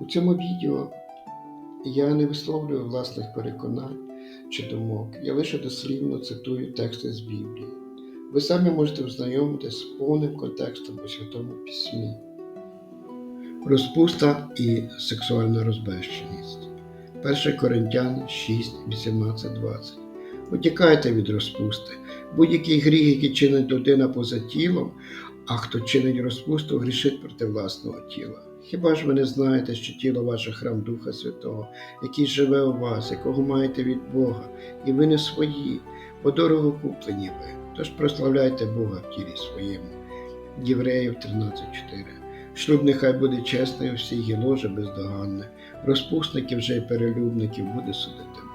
У цьому відео я не висловлюю власних переконань чи думок, я лише дослівно цитую тексти з Біблії. Ви самі можете ознайомитися з повним контекстом у Святому Письмі. Розпуста і сексуальна розбещеність. 1 Коринтян 6, 18, 20. Утікайте від розпусти. Будь-який гріх, який чинить людина поза тілом, а хто чинить розпусту, грішить проти власного тіла. Хіба ж ви не знаєте, що тіло ваше храм Духа Святого, який живе у вас, якого маєте від Бога, і ви не свої, бо дорого куплені ви. Тож прославляйте Бога в тілі своєму. Євреїв 13.4. Шлюб нехай буде чесний у всіх і ложе бездоганне, розпусників же й перелюбників буде судити